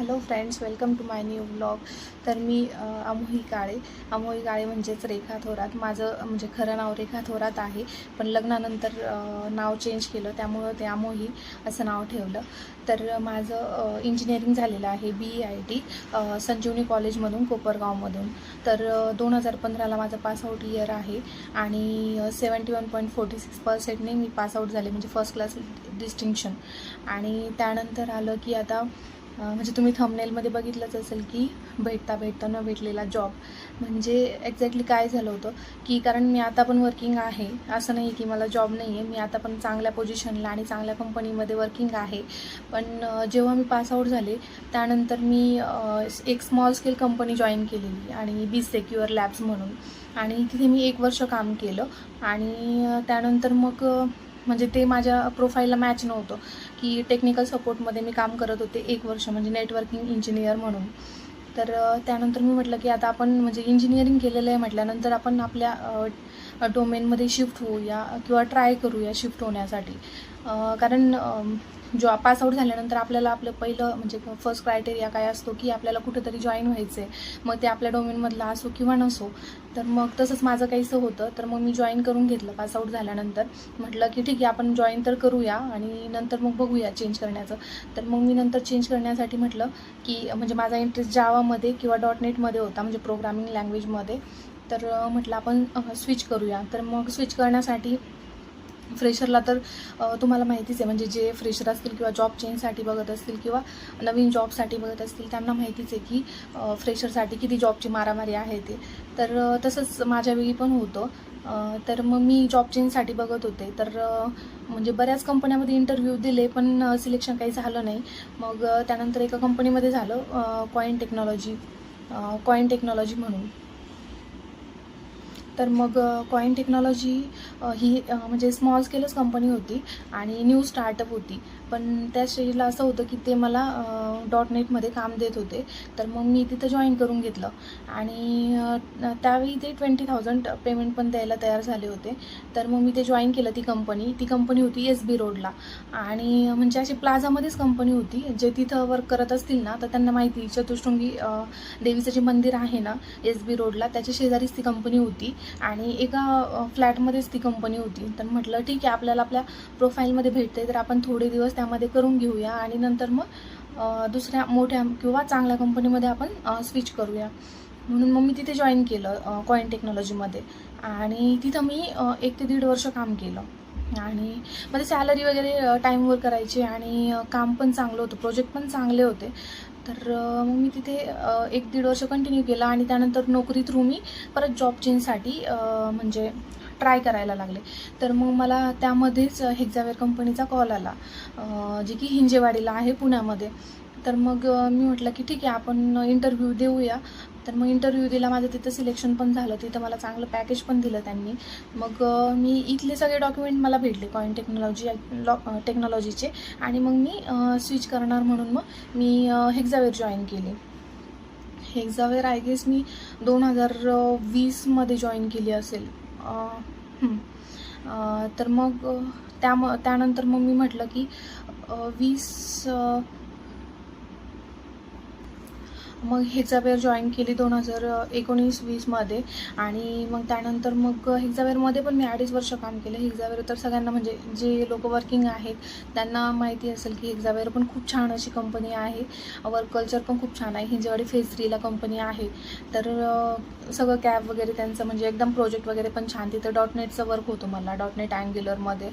Hello friends welcome to my new blog तर मी अमोही काळे. अमोही काळे म्हणजेच रेखा थोरात. माझं म्हणजे खरं नाव रेखा थोरात आहे पण लग्नानंतर नाव चेंज केलं. त्यामुळं ते अमोही असं नाव ठेवलं. तर माझं इंजिनिअरिंग झालेलं आहे B E I T Sanjivani कॉलेजमधून कोपरगावमधून. तर दोन हजार पंधराला माझं पासआउट इयर आहे आणि seventy one point forty six पर्सेंटने मी पासआउट झाले म्हणजे फर्स्ट क्लास डिस्टिंक्शन आणि त्यानंतर आलं की आता म्हणजे तुम्ही थंबनेलमध्ये बघितलंच असेल की भेटता भेटता न भेटलेला जॉब म्हणजे एक्झॅक्टली काय झालं होतं की कारण मी आता पण वर्किंग आहे. असं नाही की मला जॉब नाही आहे मी आता पण चांगल्या पोझिशनला आणि चांगल्या कंपनीमध्ये वर्किंग आहे. पण जेव्हा मी पासआउट झाले त्यानंतर मी एक स्मॉल स्केल कंपनी जॉईन केलेली आणि बी सेक्युअर लॅब्स म्हणून. आणि तिथे मी एक वर्ष काम केलं आणि त्यानंतर मग म्हणजे ते माझ्या प्रोफाईलला मॅच नव्हतं. की टेक्निकल सपोर्टमध्ये मी काम करत होते एक वर्ष म्हणजे नेटवर्किंग इंजिनियर म्हणून. तर त्यानंतर मी म्हटलं की आता आपण म्हणजे इंजिनिअरिंग केलेलं आहे म्हटल्यानंतर आपण आपल्या डोमेनमध्ये शिफ्ट होऊया किंवा ट्राय करूया शिफ्ट होण्यासाठी. कारण जॉ पासआउट झाल्यानंतर आपल्याला आपलं पहिलं म्हणजे फर्स्ट क्रायटेरिया काय असतो की आपल्याला कुठेतरी जॉईन व्हायचं आहे मग ते आपल्या डोमेनमधलं असो किंवा नसो. तर मग तसंच माझं काहीसं होतं. तर मग मी जॉईन करून घेतलं पासआउट झाल्यानंतर. म्हटलं की ठीक आहे आपण जॉईन तर करूया आणि नंतर मग बघूया चेंज करण्याचं. तर मग मी नंतर चेंज करण्यासाठी म्हटलं की म्हणजे माझा इंटरेस्ट जावामध्ये किंवा डॉट नेटमध्ये होता म्हणजे प्रोग्रामिंग लँग्वेजमध्ये तर म्हटलं आपण स्विच करूया. तर मग स्विच करण्यासाठी फ्रेशरला तर तुम्हाला माहितीच आहे म्हणजे जे फ्रेशर असतील किंवा जॉब चेंजसाठी बघत असतील किंवा नवीन जॉबसाठी बघत असतील त्यांना माहितीच आहे की फ्रेशरसाठी किती जॉबची मारामारी आहे ते. तर तसंच माझ्यावेळी पण होतं. तर मग मी जॉब चेंजसाठी बघत होते. तर म्हणजे बऱ्याच कंपन्यामध्ये इंटरव्ह्यू दिले पण सिलेक्शन काही झालं नाही. मग त्यानंतर एका कंपनीमध्ये झालं कॉईन टेक्नॉलॉजी कॉईन टेक्नॉलॉजी म्हणून. तर मग कॉईन टेक्नॉलॉजी ही म्हणजे स्मॉल स्केलच कंपनी होती आणि न्यू स्टार्टअप होती. पण त्या स्टेजला असं होतं की ते मला डॉट नेटमध्ये काम देत होते. तर मग मी तिथं जॉईन करून घेतलं. आणि त्यावेळी ते ट्वेंटी थाउजंड पेमेंट पण द्यायला तयार झाले होते. तर मग मी ते जॉईन केलं ती कंपनी ती कंपनी होती एस बी रोडला आणि म्हणजे अशी प्लाझामध्येच कंपनी होती. जे तिथं वर्क करत असतील ना तर त्यांना माहिती चतुशृंगी देवीचं जे मंदिर आहे ना एस बी रोडला त्याच्या शेजारीच ती कंपनी होती. आणि एका फ्लॅटमध्येच ती कंपनी होती. तर म्हटलं ठीक आहे आपल्याला आपल्या प्रोफाईलमध्ये भेटते तर आपण थोडे दिवस त्यामध्ये करून घेऊया आणि नंतर मग दुसऱ्या मोठ्या किंवा चांगल्या कंपनीमध्ये आपण स्विच करूया. म्हणून मग मी तिथे जॉईन केलं कॉईन टेक्नॉलॉजीमध्ये आणि तिथं मी एक ते दीड वर्ष काम केलं. आणि मध्ये सॅलरी वगैरे टाईमवर करायची आणि काम पण चांगलं होतं प्रोजेक्ट पण चांगले होते. तर मग मी तिथे एक दीड वर्ष कंटिन्यू केलं आणि त्यानंतर नोकरी थ्रू मी परत जॉब चेंजसाठी म्हणजे ट्राय करायला लागले. तर मग मला त्यामध्येच हेक्झावेअर कंपनीचा कॉल आला जे की हिंजेवाडीला आहे पुण्यामध्ये. तर मग मी म्हटलं की ठीक आहे आपण इंटरव्ह्यू देऊया. तर मग इंटरव्ह्यू दिला माझं तिथं सिलेक्शन पण झालं तिथं मला चांगलं पॅकेज पण दिलं त्यांनी. मग मी इथले सगळे डॉक्युमेंट मला भेटले कॉईन टेक्नॉलॉजी लॉ टेक्नॉलॉजीचे. आणि मग मी स्विच करणार म्हणून मग मी हेक्झावेअर जॉईन केली. हेक्झावेअर आय गेस मी दोन हजार वीसमध्ये जॉईन केली असेल. तर मग अ, त्या त्यानंतर मग मी म्हटलं की वीस मग हेक्झावेअर जॉईन केली दोन हजार एकोणीस वीसमध्ये आणि मग त्यानंतर मग हेक्झावेअरमध्ये पण मी अडीच वर्ष काम केलं. हेक्झावेअर तर सगळ्यांना म्हणजे जे लोक वर्किंग आहेत त्यांना माहिती असेल की हेक्झावेअर पण खूप छान अशी कंपनी आहे. वर्क कल्चर पण खूप छान आहे. हिंजेवाडी फेज थ्रीला कंपनी आहे. तर सगळं कॅब वगैरे त्यांचं म्हणजे एकदम प्रोजेक्ट वगैरे पण छान. तिथं डॉट नेटचं वर्क होतं मला. डॉट नेट अँग्युलरमध्ये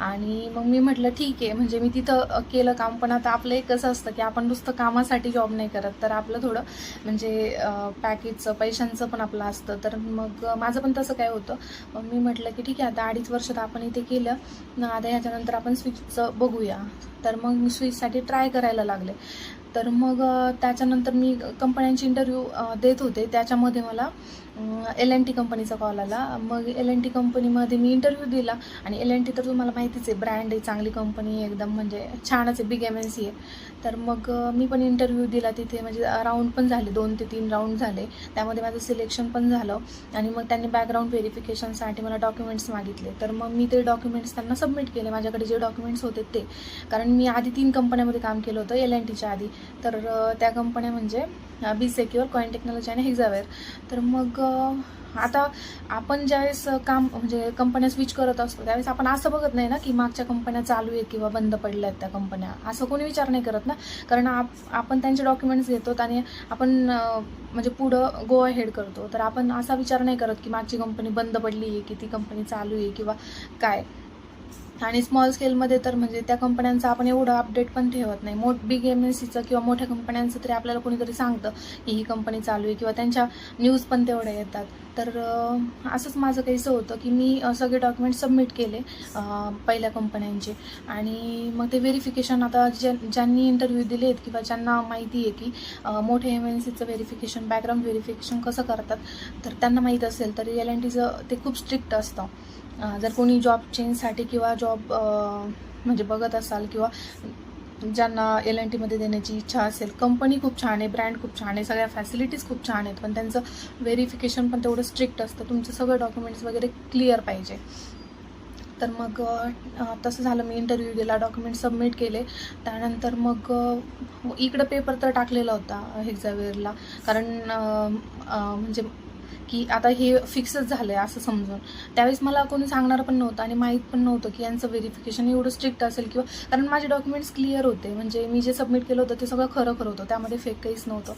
आणि मग मी म्हटलं ठीक आहे. म्हणजे मी तिथं केलं काम पण आता आपलं एक कसं असतं की आपण नुसतं कामासाठी जॉब नाही करत. तर आपलं थोडं म्हणजे पॅकेजचं पैशांचं पण आपलं असतं. तर मग माझं पण तसं काय होतं. मग मी म्हटलं की ठीक आहे आता अडीच वर्षात आपण इथे केलं. आता ह्याच्यानंतर आपण स्विचचं बघूया. तर मग मी स्विचसाठी ट्राय करायला लागले. तर मग त्याच्यानंतर मी कंपन्यांची इंटरव्ह्यू देत होते. त्याच्यामध्ये मला एल एन टी कंपनीचा कॉल आला. मग एल एन टी कंपनीमध्ये मी इंटरव्ह्यू दिला. आणि एल एन टी तर तुम्हाला माहितीच आहे ब्रँड आहे चांगली कंपनी एकदम म्हणजे छानच आहे बिग एम एन सी आहे. तर मग मी पण इंटरव्ह्यू दिला तिथे. म्हणजे राऊंड पण झाले. दोन ते तीन राऊंड झाले. त्यामध्ये माझं सिलेक्शन पण झालं. आणि मग त्यांनी बॅकग्राऊंड व्हेरिफिकेशनसाठी मला डॉक्युमेंट्स मागितले. तर मग मी ते डॉक्युमेंट्स त्यांना सबमिट केले. माझ्याकडे जे डॉक्युमेंट्स होते ते. कारण मी आधी तीन कंपन्यामध्ये काम केलं होतं एल एन टीच्या आधी. तर त्या कंपन्या म्हणजे बी सेक्युअर कॉइन टेक्नॉलॉजी आणि हेक्झावेअर तर मग आता आपण ज्यावेळेस काम म्हणजे कंपन्या स्विच करत असतो त्यावेळेस आपण असं बघत नाही ना की मागच्या कंपन्या चालू आहेत किंवा बंद पडल्या आहेत त्या कंपन्या असं कोणी विचार नाही करत ना. कारण आप आपण त्यांचे डॉक्युमेंट्स घेतो आणि आपण म्हणजे पुढं गो हेड करतो. तर आपण असा विचार नाही करत की मागची कंपनी बंद पडली आहे की ती कंपनी चालू आहे किंवा काय. आणि स्मॉल स्केलमध्ये तर म्हणजे त्या कंपन्यांचं आपण एवढं अपडेट पण ठेवत नाही. मोठ बिग एम एस सीचं किंवा मोठ्या कंपन्यांचं तरी आपल्याला कोणीतरी सांगतं की ही कंपनी चालू आहे किंवा त्यांच्या न्यूज पण तेवढ्या येतात. तर असंच माझं काहीसं होतं की मी सगळे डॉक्युमेंट सबमिट केले पहिल्या कंपन्यांचे आणि मग ते व्हेरिफिकेशन आता ज्या ज्यांनी इंटरव्ह्यू दिले आहेत किंवा ज्यांना माहिती आहे की मोठ्या एम एन सीचं व्हेरिफिकेशन बॅकग्राऊंड व्हेरिफिकेशन कसं करतात तर त्यांना माहीत असेल तर एल एन टीचं ते खूप स्ट्रिक्ट असतं. जर कोणी जॉब चेंजसाठी किंवा जॉब म्हणजे बघत असाल किंवा ज्यांना एल एन टीमध्ये देण्याची इच्छा असेल कंपनी खूप छान आहे ब्रँड खूप छान आहे सगळ्या फॅसिलिटीज खूप छान आहेत पण त्यांचं व्हेरिफिकेशन पण तेवढं स्ट्रिक्ट असतं. तुमचं सगळं डॉक्युमेंट्स वगैरे क्लिअर पाहिजे. तर मग तसं झालं मी इंटरव्ह्यू दिला डॉक्युमेंट सबमिट केले. त्यानंतर मग इकडं पेपर तर टाकलेला होता हेक्झावेअरला कारण म्हणजे की आता हे फिक्सच झालं आहे असं समजून. त्यावेळेस मला कोणी सांगणार पण नव्हतं आणि माहीत पण नव्हतं की यांचं व्हेरिफिकेशन एवढं स्ट्रिक्ट असेल किंवा कारण माझे डॉक्युमेंट्स क्लिअर होते. म्हणजे मी जे सबमिट केलं होतं ते सगळं खरं खरं होतं. त्यामध्ये फेक काहीच नव्हतं.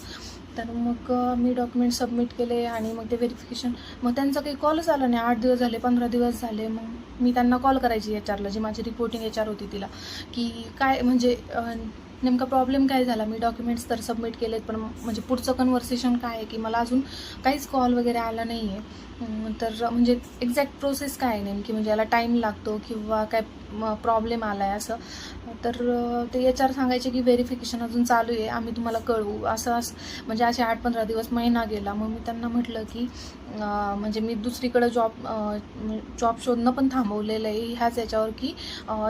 तर मग मी डॉक्युमेंट सबमिट केले आणि मग ते व्हेरिफिकेशन मग त्यांचा काही कॉलच आला नाही. आठ दिवस झाले पंधरा दिवस झाले. मग मी त्यांना कॉल करायची एच आरला जी माझी रिपोर्टिंग एच आर होती तिला. की काय म्हणजे नेमका प्रॉब्लेम काय झाला? मी डॉक्युमेंट्स तर सबमिट केलेत पण म्हणजे पुढचं कन्व्हर्सेशन काय आहे की मला अजून काहीच कॉल वगैरे आला नाही आहे तर म्हणजे एक्झॅक्ट प्रोसेस काय आहे नेमकी? म्हणजे याला टाईम लागतो किंवा काय प्रॉब्लेम आला आहे असं. तर ते एच आर सांगायचे की व्हेरिफिकेशन अजून चालू आहे आम्ही तुम्हाला कळवू. असं असं. म्हणजे असे आठ पंधरा दिवस महिना गेला. मग मी त्यांना म्हटलं की म्हणजे मी दुसरीकडं जॉब जॉब शोधणं पण थांबवलेलं आहे. ह्याच याच्यावर की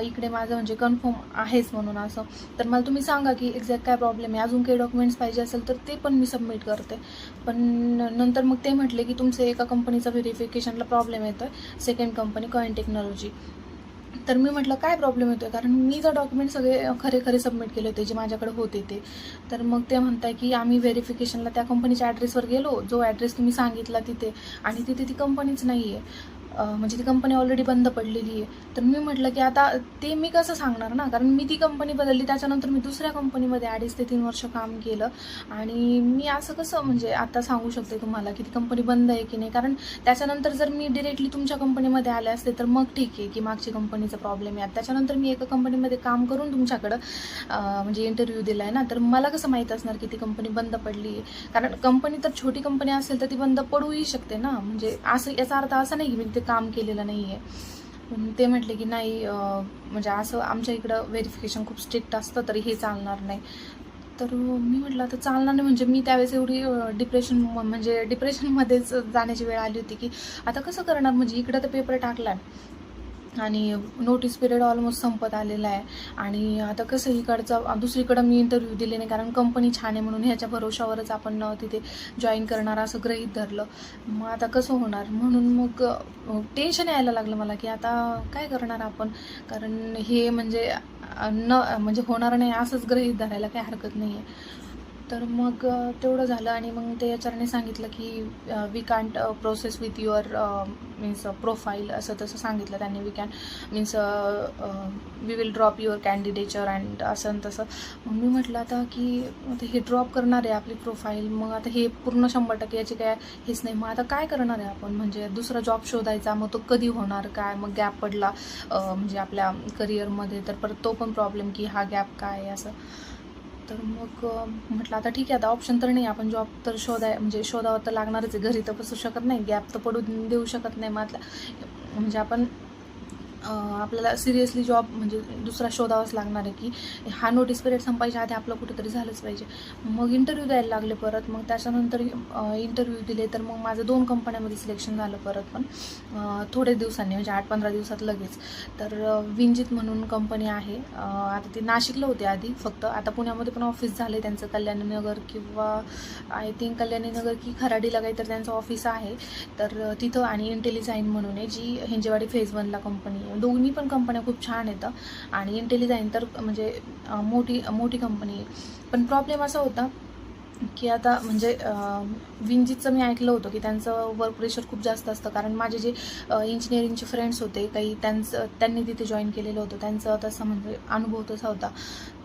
इकडे माझं म्हणजे कन्फर्म आहेच म्हणून असं. तर मला तुम्ही सांगा की एक्झॅक्ट काय प्रॉब्लेम आहे. अजून काही डॉक्युमेंट्स पाहिजे असेल तर ते पण मी सबमिट करते. पण नंतर मग ते म्हटले की तुमचे एका कंपनीचा व्हेरिफिकेशनला प्रॉब्लेम येतो आहे सेकंड कंपनी कॉइन टेक्नॉलॉजी तर मी म्हटलं काय प्रॉब्लेम येतो आहे कारण मी जर डॉक्युमेंट सगळे खरे खरे सबमिट केले होते जे माझ्याकडे होते ते. तर मग ते म्हणताय की आम्ही व्हेरिफिकेशनला त्या कंपनीच्या ॲड्रेसवर गेलो. जो ॲड्रेस तुम्ही सांगितला तिथे. आणि तिथे ती कंपनीच नाही आहे म्हणजे ती कंपनी ऑलरेडी बंद पडलेली आहे. तर मी म्हटलं की आता ते मी कसं सांगणार ना? कारण मी ती कंपनी बदलली त्याच्यानंतर मी दुसऱ्या कंपनीमध्ये अडीच ते तीन वर्ष काम केलं. आणि मी असं कसं म्हणजे आता सांगू शकते तुम्हाला की ती कंपनी बंद आहे की नाही? कारण त्याच्यानंतर जर मी डिरेक्टली तुमच्या कंपनीमध्ये आले असते तर मग ठीक आहे की मागची कंपनीचा प्रॉब्लेम आहे. त्याच्यानंतर मी एका कंपनीमध्ये काम करून तुमच्याकडं म्हणजे इंटरव्ह्यू दिला आहे ना? तर मला कसं माहीत असणार की ती कंपनी बंद पडली आहे? कारण कंपनी तर छोटी कंपनी असेल तर ती बंद पडूही शकते ना? म्हणजे असं याचा अर्थ असा नाही की मी ते काम केलेलं नाही आहे पण ते म्हटले की नाही म्हणजे असं आमच्या इकडं व्हेरिफिकेशन खूप स्ट्रिक्ट असतं तरी हे चालणार नाही. तर मी म्हटलं आता चालणार नाही. म्हणजे मी त्यावेळेस एवढी डिप्रेशन म्हणजे डिप्रेशनमध्येच जाण्याची वेळ आली होती की आता कसं करणार? म्हणजे इकडं तर पेपर टाकला आणि नोटीस पिरियड ऑलमोस्ट संपत आलेला आहे. आणि आता कसं इकडचं दुसरीकडं मी इंटरव्ह्यू दिले नाही कारण कंपनी छान आहे म्हणून ह्याच्या भरोशावरच आपण तिथे जॉईन करणार असं ग्रहीत धरलं. मग आता कसं होणार? म्हणून मग टेन्शन यायला लागलं मला की आता काय करणार आपण? कारण हे म्हणजे न म्हणजे होणार नाही असंच ग्रहीत धरायला काही हरकत नाही आहे तर मग तेवढं झालं आणि मग ते याच्याने सांगितलं की we can't process with your means profile असं तसं सांगितलं त्यांनी. We can means we will drop your candidature and असं आणि तसं. मग मी म्हटलं आता की आता हे ड्रॉप करणार आहे आपली प्रोफाईल मग आता हे पूर्ण शंभर टक्के याची काय हेच नाही. मग आता काय करणार आहे आपण? म्हणजे दुसरा जॉब शोधायचा मग तो कधी होणार? काय? मग गॅप पडला म्हणजे आपल्या करिअरमध्ये तर परत तो पण प्रॉब्लेम की हा गॅप काय आहे असं. तर मग म्हटलं आता ठीक आहे आता ऑप्शन तर नाही आपण जॉब तर शोधाय म्हणजे शोधावं तर लागणारच आहे. घरी तर बसू शकत नाही गॅप तर पडू देऊ शकत नाही. मग म्हणजे आपण आपल्याला सिरियसली जॉब म्हणजे दुसरा शोधावाच लागणार आहे की हा नोटीस पिरियड संपायच्या आधी आपलं कुठेतरी झालंच पाहिजे. मग इंटरव्ह्यू द्यायला लागले परत मग त्याच्यानंतर इंटरव्ह्यू दिले तर मग माझं दोन कंपन्यामध्ये सिलेक्शन झालं परत पण. थोडे दिवसांनी म्हणजे आठ पंधरा दिवसात लगेच. तर विंजित म्हणून कंपनी आहे. आता ती नाशिकला होती आधी फक्त. आता पुण्यामध्ये पण ऑफिस झाले त्यांचं कल्याणीनगर किंवा आय थिंक कल्याणीनगर की खराडीला काहीतरी त्यांचं ऑफिस आहे. तर तिथं आणि इंटेलिझाईन म्हणून आहे जी हिंजेवाडी फेज वनला कंपनी आहे. दोन्ही पण कंपन्या खूप छान येतं. आणि इंटेलिझाईन तर म्हणजे मोठी मोठी कंपनी आहे. पण प्रॉब्लेम असा होता की आता म्हणजे विंजीतचं विंजितचं मी ऐकलं होतं की त्यांचं वर्क प्रेशर खूप जास्त असतं. कारण माझे जे इंजिनिअरिंगचे फ्रेंड्स होते काही त्यांचं त्यांनी तिथे जॉईन केलेलं होतं. त्यांचं तसा म्हणजे अनुभव तसा होता.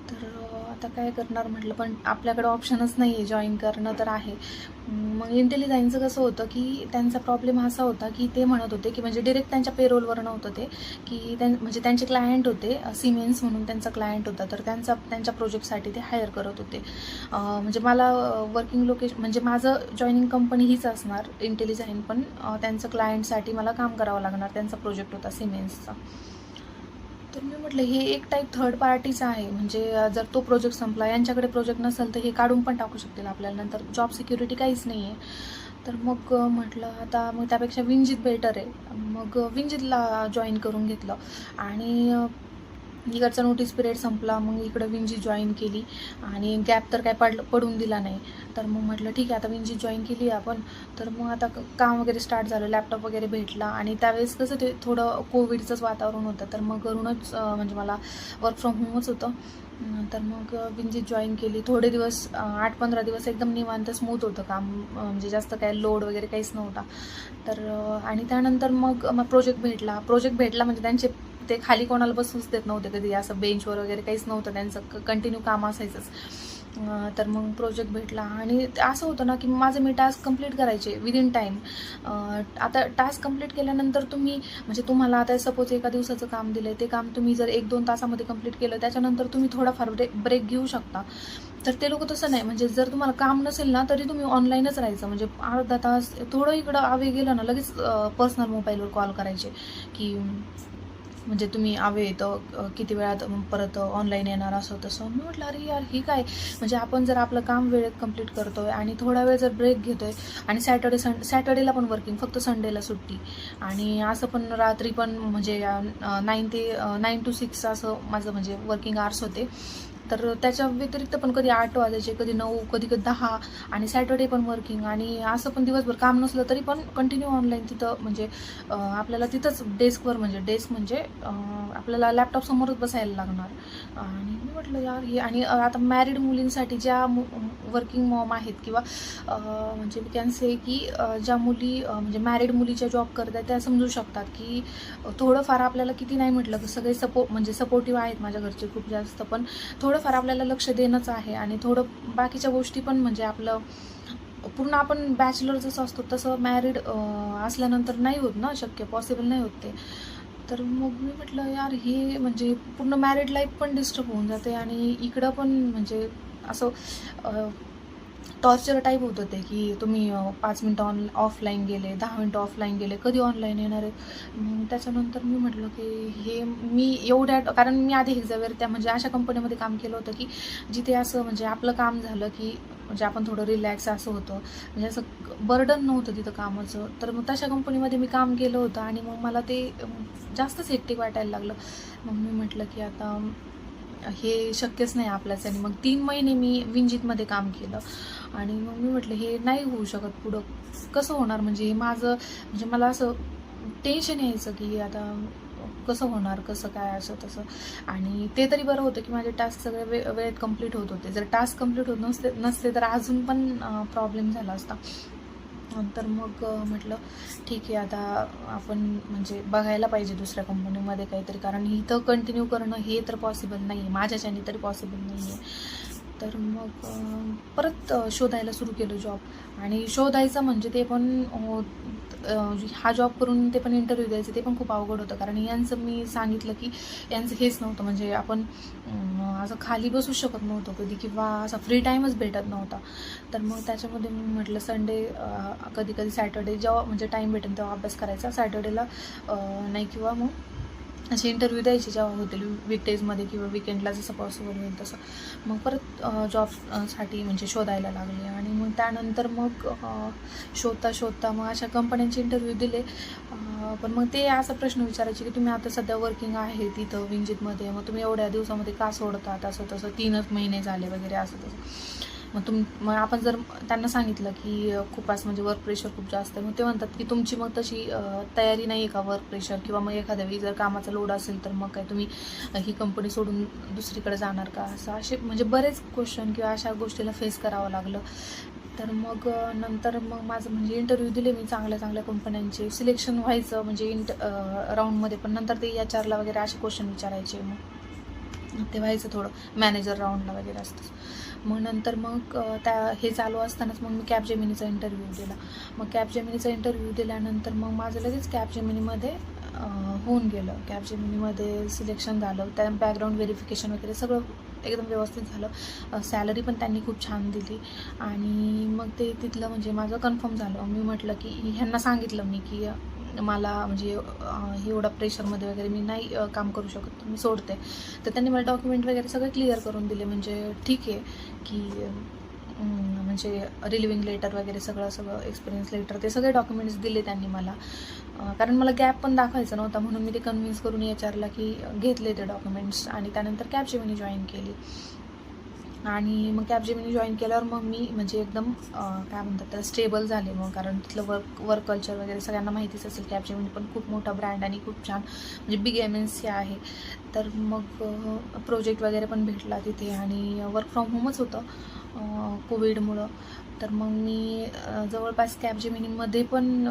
तर आता काय करणार म्हटलं पण आपल्याकडे ऑप्शनच नाही आहे जॉईन करणं तर आहे. मग इंटेलिझाईनचं कसं होतं की त्यांचा प्रॉब्लेम असा होता की ते म्हणत होते की म्हणजे डिरेक्ट त्यांच्या पेरोलवर नव्हतं ते की त्यां म्हणजे त्यांचे क्लायंट होते सिमेन्स म्हणून त्यांचा क्लायंट होता तर त्यांचा त्यांच्या प्रोजेक्टसाठी ते हायर करत होते. म्हणजे मला वर्किंग लोकेशन म्हणजे माझं जॉईनिंग कंपनी हीच असणार इंटेलिझाईन पण त्यांचं क्लायंटसाठी मला काम करावं लागणार त्यांचा प्रोजेक्ट होता सिमेन्सचा तर मी म्हटलं हे एक टाईप थर्ड पार्टीचं आहे. म्हणजे जर तो प्रोजेक्ट संपला यांच्याकडे प्रोजेक्ट नसेल तर हे काढून पण टाकू शकतील आपल्याला. नंतर जॉब सिक्युरिटी काहीच नाही आहे तर मग म्हटलं आता मग त्यापेक्षा विंजित बेटर आहे. मग विंजितला जॉईन करून घेतलं. आणि इकडचा नोटीस पिरियड संपला मग इकडं विंजी जॉईन केली आणि गॅप तर काय पड पडून दिला नाही. तर मग म्हटलं ठीक आहे आता विंजी जॉईन केली आपण. तर मग आता काम वगैरे स्टार्ट झालं लॅपटॉप वगैरे भेटला आणि त्यावेळेस कसं ते थोडं कोविडचंच वातावरण होतं. तर मग घरूनच म्हणजे मला वर्क फ्रॉम होमच होतं. तर मग विंजीत जॉईन केली. थोडे दिवस आठ पंधरा दिवस एकदम निवांत स्मूथ होतं काम. म्हणजे जास्त काय लोड वगैरे काहीच नव्हता. तर आणि त्यानंतर मग मग प्रोजेक्ट भेटला. प्रोजेक्ट भेटला म्हणजे त्यांचे ते खाली कोणाला बसूच देत नव्हते कधी. असं बेंचवर वगैरे काहीच नव्हतं. त्यांचं कंटिन्यू काम असायचंच. तर मग प्रोजेक्ट भेटला. आणि ते असं होतं ना की माझं मी टास्क कंप्लीट करायचे विदिन टाईम आता टास्क कंप्लीट केल्यानंतर तुम्ही म्हणजे तुम्हाला आता सपोज एका दिवसाचं काम दिलं आहे ते काम तुम्ही जर एक दोन तासामध्ये कंप्लीट केलं त्याच्यानंतर तुम्ही थोडाफार ब्रेक ब्रेक घेऊ शकता. तर ते लोक तसं नाही. म्हणजे जर तुम्हाला काम नसेल ना तरी तुम्ही ऑनलाईनच राहायचं. म्हणजे अर्धा तास थोडं इकडं आवे गेलं ना लगेच पर्सनल मोबाईलवर कॉल करायचे. की म्हणजे तुम्ही आवे तर किती वेळात परत ऑनलाईन येणार असं तसं. मी म्हटलं अरे यार ही काय? म्हणजे आपण जर आपलं काम वेळेत कंप्लीट करतोय आणि थोडा वेळ जर ब्रेक घेतोय आणि सॅटर्डे सं सॅटर्डेला पण वर्किंग फक्त संडेला सुट्टी. आणि असं पण रात्री पण म्हणजे नाईन ते नाईन टू सिक्स असं माझं म्हणजे वर्किंग आवर्स होते. तर त्याच्या व्यतिरिक्त पण कधी आठ वाजायचे कधी नऊ कधी कधी दहा आणि सॅटर्डे पण वर्किंग आणि असं पण दिवसभर काम नसलं तरी पण कंटिन्यू ऑनलाईन तिथं म्हणजे आपल्याला तिथंच डेस्कवर म्हणजे डेस्क म्हणजे आपल्याला लॅपटॉप समोरच बसायला लागणार. आणि मी म्हटलं यार हे आणि आता मॅरिड मुलींसाठी ज्या वर्किंग मॉम आहेत किंवा म्हणजे मी कॅन से की ज्या मुली म्हणजे मॅरिड मुलीच्या जॉब करतात त्या समजू शकतात की थोडंफार आपल्याला किती नाही म्हटलं सगळे सपो म्हणजे सपोर्टिव्ह आहेत माझ्या घरचे खूप जास्त पण थोडं थोडंफार आपल्याला लक्ष देणंच आहे आणि थोडं बाकीच्या गोष्टी पण म्हणजे आपलं पूर्ण आपण बॅचलर जसं असतो तसं मॅरिड असल्यानंतर नाही होत ना शक्य पॉसिबल नाही होत ते. तर मग मी म्हटलं यार हे म्हणजे पूर्ण मॅरिड लाईफ पण डिस्टर्ब होऊन जाते आणि इकडं पण म्हणजे असं टॉर्चर टाईप होतं ते की तुम्ही पाच मिनटं ऑन ऑफलाईन गेले दहा मिनटं ऑफलाईन गेले कधी ऑनलाईन येणार आहे मग त्याच्यानंतर मी म्हटलं की हे मी एवढ्या कारण मी आधी एक्झावेर त्या म्हणजे अशा कंपनीमध्ये काम केलं होतं की जिथे असं म्हणजे आपलं काम झालं की म्हणजे आपण थोडं रिलॅक्स असं होतं. म्हणजे असं बर्डन नव्हतं तिथं कामाचं. तर मग तशा कंपनीमध्ये मी काम केलं होतं आणि मग मला ते जास्तच हेक्टिक वाटायला लागलं. मग मी म्हटलं की आता हे शक्यच नाही आपल्याच. आणि मग तीन महिने मी विंजितमध्ये काम केलं. आणि मग मी म्हटलं हे नाही होऊ शकत पुढं. कसं होणार? म्हणजे हे माझं म्हणजे मला असं टेन्शन यायचं की आता कसं होणार कसं काय असं तसं. आणि ते तरी बरं होतं की माझे टास्क सगळे वे वेळेत कंप्लीट होत होते. जर टास्क कंप्लीट होत नसते नसते तर अजून पण प्रॉब्लेम झाला असता. नंतर मग म्हटलं ठीक आहे आता आपण म्हणजे बघायला पाहिजे दुसऱ्या कंपनीमध्ये काहीतरी कारण इथं कंटिन्यू करणं हे तर पॉसिबल नाही आहे माझ्याच्याने तरी पॉसिबल नाही आहे तर मग परत शोधायला सुरू केलं जॉब आणि शोधायचं म्हणजे ते पण हा जॉब करून ते पण इंटरव्ह्यू द्यायचं ते पण खूप अवघड होतं. कारण यांचं मी सांगितलं की यांचं हेच नव्हतं. म्हणजे आपण असं खाली बसू शकत नव्हतो कधी किंवा असा फ्री टाईमच भेटत नव्हता. तर मग त्याच्यामध्ये मी म्हटलं संडे कधी कधी सॅटर्डे जेव्हा म्हणजे टाईम भेटेल तेव्हा अभ्यास करायचा. सॅटर्डेला नाही किंवा मग असे इंटरव्ह्यू द्यायचे जेव्हा होतील वीकडेजमध्ये किंवा विकेंडला जसं पॉसिबल होईल तसं. मग परत जॉबसाठी म्हणजे शोधायला लागले. आणि मग त्यानंतर मग शोधता शोधता मग अशा कंपन्यांचे इंटरव्ह्यू दिले. पण मग ते असा प्रश्न विचारायचे की तुम्ही आता सध्या वर्किंग आहे तिथं विंजितमध्ये. मग तुम्ही एवढ्या दिवसामध्ये का सोडतात? असं तसं तीनच महिने झाले वगैरे असं तसं मग तुम मग आपण जर त्यांना सांगितलं की खूप असं म्हणजे वर्क प्रेशर खूप जास्त आहे मग ते म्हणतात की तुमची मग तशी तयारी नाही आहे का वर्क प्रेशर किंवा मग एखाद्या वेळी जर कामाचा लोड असेल तर मग काय तुम्ही ही कंपनी सोडून दुसरीकडे जाणार का? असं असे म्हणजे बरेच क्वेश्चन किंवा अशा गोष्टीला फेस करावं लागलं. तर मग नंतर मग माझं म्हणजे इंटरव्ह्यू दिले मी चांगल्या चांगल्या कंपन्यांचे सिलेक्शन व्हायचं म्हणजे इंट राऊंडमध्ये पण नंतर ते या आरला वगैरे असे क्वेश्चन विचारायचे. मग ते व्हायचं थोडं. मॅनेजर राऊंडला वगैरे असतं. मग नंतर मग त्या हे चालू असतानाच मग मी कॅब जेमिनीचा इंटरव्ह्यू दिला. मग कॅब जेमिनीचा इंटरव्ह्यू दिल्यानंतर मग माझं लगेच कॅब जेमिनीमध्ये होऊन गेलं. कॅब जेमिनीमध्ये सिलेक्शन झालं. त्या बॅकग्राऊंड व्हेरिफिकेशन वगैरे सगळं एकदम व्यवस्थित झालं. सॅलरी पण त्यांनी खूप छान दिली. आणि मग ते तिथलं म्हणजे माझं कन्फर्म झालं. मी म्हटलं की ह्यांना सांगितलं मी की मला म्हणजे एवढा प्रेशरमध्ये वगैरे मी नाही काम करू शकत मी सोडते. तर त्यांनी मला डॉक्युमेंट वगैरे सगळं क्लिअर करून दिले. म्हणजे ठीक आहे की म्हणजे रिलिव्हिंग लेटर वगैरे सगळं सगळं एक्सपिरियन्स लेटर ते सगळे डॉक्युमेंट्स दिले त्यांनी मला. कारण मला गॅप पण दाखवायचा नव्हता म्हणून मी ते कन्व्हिन्स करून विचारलं की घेतले ते डॉक्युमेंट्स आणि त्यानंतर कॅबजेमिनी जॉईन केली. आणि मग कॅबजेमिनी जॉईन केल्यावर मग मी म्हणजे एकदम काय म्हणतात त्याला स्टेबल झाले मग. कारण तिथलं वर्क वर्क कल्चर वगैरे सगळ्यांना माहितीच असेल कॅबजेमिनी पण खूप मोठा ब्रँड आणि खूप छान म्हणजे बिग एम एन सी आहे. तर मग प्रोजेक्ट वगैरे पण भेटला तिथे आणि वर्क फ्रॉम होमच होतं कोविडमुळं तर मग मी जवळपास कॅब जेमिनीमध्ये पण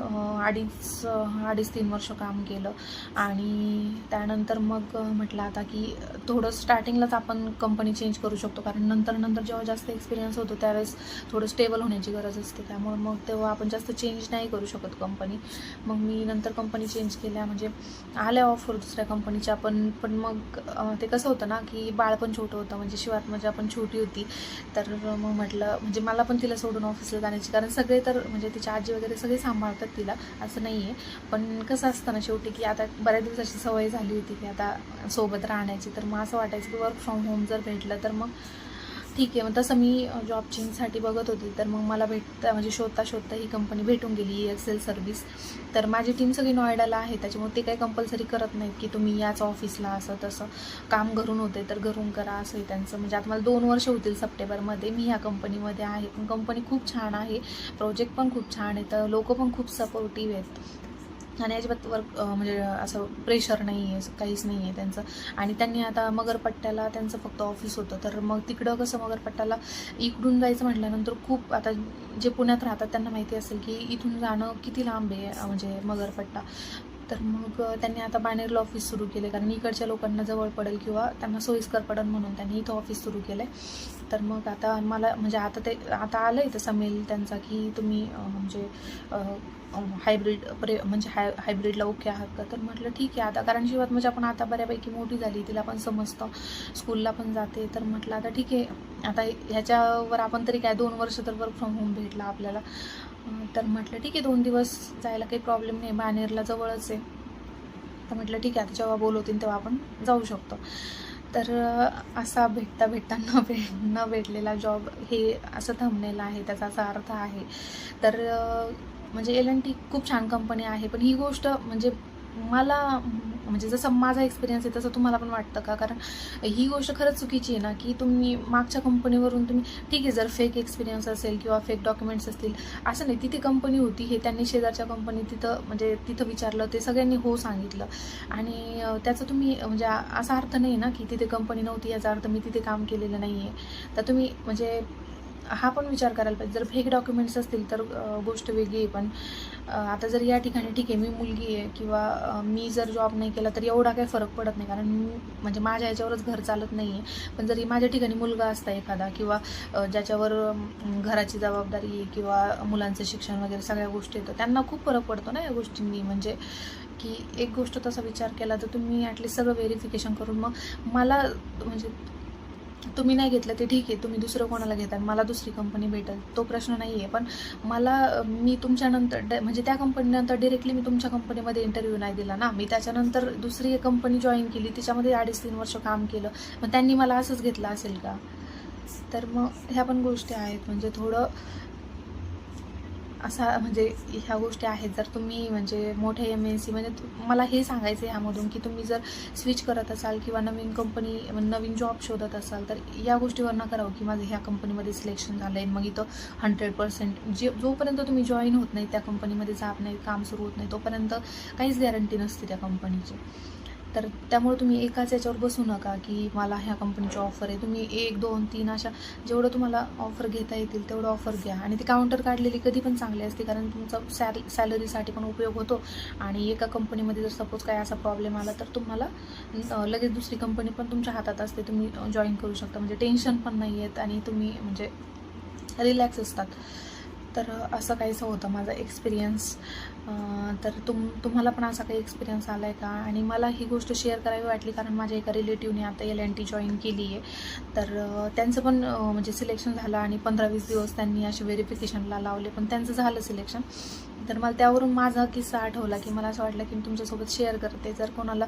अडीच अडीच तीन वर्ष काम केलं. आणि त्यानंतर मग म्हटलं आता की थोडं स्टार्टिंगलाच आपण कंपनी चेंज करू शकतो. कारण नंतर नंतर जेव्हा जास्त एक्सपिरियन्स होतो त्यावेळेस थोडं स्टेबल होण्याची गरज असते. त्यामुळे मग तेव्हा आपण जास्त चेंज नाही करू शकत कंपनी मग मी नंतर कंपनी चेंज केल्या. म्हणजे आल्या ऑफर दुसऱ्या कंपनीच्या पण पण मग मग ते कसं होतं ना की बाळ पण छोटं होतं म्हणजे शिवात म्हणजे आपण छोटी होती. तर मग म्हटलं म्हणजे मला पण तिला सोडून ऑफिसला जाण्याची कारण सगळे तर म्हणजे तिची आजी वगैरे सगळे सांभाळतात तिला असं नाही आहे पण कसं असतं ना शेवटी की आता बऱ्याच दिवसाची सवय झाली होती की आता सोबत राहण्याची. तर मग असं वाटायचं की वर्क फ्रॉम होम जर भेटलं तर मग ठीक आहे मग तसं मी जॉब चेंजसाठी बघत होती तर मग मला भेटता म्हणजे शोधता शोधता ही कंपनी भेटून गेली एक्सेल सर्व्हिस तर माझी टीम सगळी नोएडाला आहे त्याच्यामुळे ते काही कंपल्सरी करत नाहीत की तुम्ही याच ऑफिसला असं तसं काम घरून होते तर घरून करा असं आहे त्यांचं. म्हणजे आता मला दोन वर्ष होतील सप्टेंबरमध्ये मी ह्या कंपनीमध्ये आहे. पण कंपनी खूप छान आहे प्रोजेक्ट पण खूप छान आहे तर लोक पण खूप सपोर्टिव्ह आहेत. आणि अजिबात वर्क म्हणजे असं प्रेशर नाही आहे काहीच नाही आहे त्यांचं. आणि त्यांनी आता मगरपट्ट्याला त्यांचं फक्त ऑफिस होतं. तर मग तिकडं कसं मगरपट्ट्याला इकडून जायचं म्हटल्यानंतर खूप आता जे पुण्यात राहतात त्यांना माहिती असेल की इथून जाणं किती लांब आहे म्हणजे मगरपट्टा. तर मग त्यांनी आता बाणेरला ऑफिस सुरू केले. कारण इकडच्या लोकांना जवळ पडेल किंवा त्यांना सोयीस्कर पडेल म्हणून त्यांनी इथं ऑफिस सुरू केलं. आहे तर मग आता मला म्हणजे आता ते आता आलं आहे तसा मेल त्यांचा की तुम्ही म्हणजे हायब्रिड प्रे म्हणजे हाय हायब्रिडला ओके आहात का? तर म्हटलं ठीक आहे आता. कारण शिवात म्हणजे आपण आता बऱ्यापैकी मोठी झाली तिला पण समजतं. स्कूलला पण जाते. तर म्हटलं आता ठीक आहे. आता ह्याच्यावर आपण तरी काय दोन वर्ष तर वर्क फ्रॉम होम भेटला आपल्याला. तर म्हटलं ठीक आहे दोन दिवस जायला काही प्रॉब्लेम नाही. बानेरला जवळच आहे. तर म्हटलं ठीक आहे आता जेव्हा बोलवतील तेव्हा आपण जाऊ शकतो. तर असा भेटता भेटता न भेट न भेटलेला जॉब हे असं थांबलेलं आहे. त्याचा असा अर्थ आहे. तर म्हणजे एल अँड टी खूप छान कंपनी आहे पण ही गोष्ट म्हणजे मला म्हणजे जसं माझा एक्सपिरियन्स आहे तसं तुम्हाला पण वाटतं का? कारण ही गोष्ट खरंच चुकीची आहे ना की तुम्ही मागच्या कंपनीवरून तुम्ही ठीक आहे जर फेक एक्सपिरियन्स असेल किंवा फेक डॉक्युमेंट्स असतील असं नाही तिथे कंपनी होती हे त्यांनी शेजारच्या कंपनी तिथं म्हणजे तिथं विचारलं ते सगळ्यांनी हो सांगितलं. आणि त्याचं त्याचा तुम्ही म्हणजे असा अर्थ नाही ना की तिथे कंपनी नव्हती याचा अर्थ मी तिथे काम केलेलं नाही आहे तर तुम्ही म्हणजे हा पण विचार करायला पाहिजे. जर फेक डॉक्युमेंट्स असतील तर गोष्ट वेगळी आहे. पण आता जर या ठिकाणी ठीक आहे मी मुलगी आहे किंवा मी जर जॉब नाही केला तर एवढा काही फरक पडत नाही. कारण मी- म्हणजे माझ्या याच्यावरच घर चालत नाही आहे पण जरी माझ्या ठिकाणी मुलगा असता एखादा किंवा ज्याच्यावर घराची जबाबदारी आहे किंवा मुलांचं शिक्षण वगैरे सगळ्या गोष्टी येतात त्यांना खूप फरक पडतो ना या गोष्टींनी. म्हणजे की एक गोष्ट तसा विचार केला तर तुम्ही ॲटलीस्ट सगळं व्हेरिफिकेशन करून मग मला म्हणजे तुम्ही नाही घेतलं ते ठीक आहे तुम्ही दुसरं कोणाला घेता मला दुसरी कंपनी भेटेल. तो प्रश्न नाही आहे पण मला मी तुमच्यानंतर ड- म्हणजे त्या कंपनीनंतर डिरेक्टली मी तुमच्या कंपनीमध्ये इंटरव्ह्यू नाही दिला ना. मी त्याच्यानंतर दुसरी एक कंपनी जॉईन केली. तिच्यामध्ये अडीच तीन वर्ष काम केलं. मग त्यांनी मला असंच घेतलं असेल का? तर मग ह्या पण गोष्टी आहेत. म्हणजे थोडं असा म्हणजे ह्या गोष्टी आहेत. जर तुम्ही म्हणजे मोठे एम एन सी म्हणजे मला हे सांगायचं आहे ह्यामधून की तुम्ही जर स्विच करत असाल किंवा नवीन कंपनी नवीन जॉब शोधत असाल तर या गोष्टीवर न करावं की माझं ह्या कंपनीमध्ये सिलेक्शन झालं आहे मग इथं हंड्रेड पर्सेंट जे जोपर्यंत तुम्ही जॉईन होत नाही त्या कंपनीमध्ये जात नाही काम सुरू होत नाही तोपर्यंत काहीच गॅरंटी नसते त्या कंपनीची तर त्यामुळे तुम्ही एकाच याच्यावर बसू नका की मला ह्या कंपनीची ऑफर आहे. तुम्ही एक दोन तीन अशा जेवढं तुम्हाला ऑफर घेता येतील तेवढं ऑफर घ्या. आणि ती काउंटर काढलेली कधी पण चांगली असते कारण तुमचा सॅल सॅलरीसाठी पण उपयोग होतो. आणि एका कंपनीमध्ये जर सपोज काय असा प्रॉब्लेम आला तर तुम्हाला लगेच दुसरी कंपनी पण तुमच्या हातात असते. तुम्ही जॉईन करू शकता. म्हणजे टेन्शन पण नाही आहेत आणि तुम्ही म्हणजे रिलॅक्स असतात. तर असं काहीसं होतं माझा एक्सपिरियन्स तर तुम तुम्हाला पण असा काही एक्सपिरियन्स आला आहे का? आणि मला ही गोष्ट शेअर करावी वाटली कारण माझ्या एका रिलेटिव्हने आता एल एन टी जॉईन केली आहे तर त्यांचं पण म्हणजे सिलेक्शन झालं आणि पंधरा वीस दिवस त्यांनी असे व्हेरिफिकेशनला लावले पण त्यांचं झालं सिलेक्शन तर मला त्यावरून माझा किस्सा आठवला की मला असं वाटलं की मी तुमच्यासोबत शेअर करते. जर कोणाला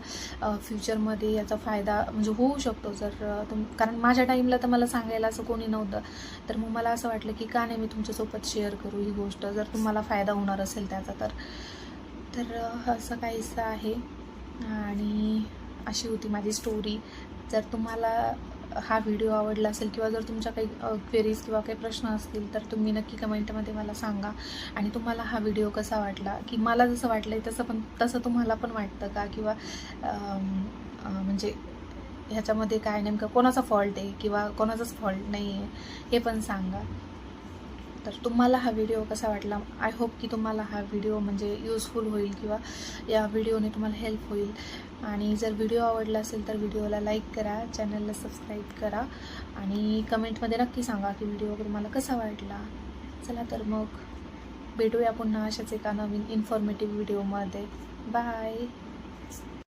फ्युचरमध्ये याचा फायदा म्हणजे होऊ शकतो जर तुम कारण माझ्या टाईमला तर मला सांगायला असं कोणी नव्हतं. तर मग मला असं वाटलं की का नाही मी तुमच्यासोबत शेअर करू ही गोष्ट. जर तुम्हाला फायदा होणार असेल त्याचा तर. तर असं काहीसं आहे. आणि अशी होती माझी स्टोरी जर तुम्हाला हा व्हिडिओ आवडला असेल किंवा जर तुमच्या काही क्वेरीज किंवा काही प्रश्न असतील तर तुम्ही नक्की कमेंटमध्ये मला सांगा. आणि तुम्हाला हा व्हिडिओ कसा वाटला? की मला जसं वाटलं आहे तसं पण तसं तुम्हाला पण वाटतं का? किंवा म्हणजे ह्याच्यामध्ये काय नेमकं कोणाचा फॉल्ट आहे किंवा कोणाचाच फॉल्ट नाही आहे हे पण सांगा. तर तुम्हाला हा व्हिडिओ कसा वाटला? आय होप की तुम्हाला हा व्हिडिओ म्हणजे युजफुल होईल किंवा या व्हिडिओने तुम्हाला हेल्प होईल. आणि जर व्हिडिओ आवडला असेल तर व्हिडिओला लाईक करा चॅनलला सबस्क्राईब करा आणि कमेंटमध्ये नक्की सांगा की व्हिडिओ तुम्हाला कसा वाटला. चला तर मग भेटूया पुन्हा अशाच एका नवीन इन्फॉर्मेटिव्ह व्हिडिओमध्ये बाय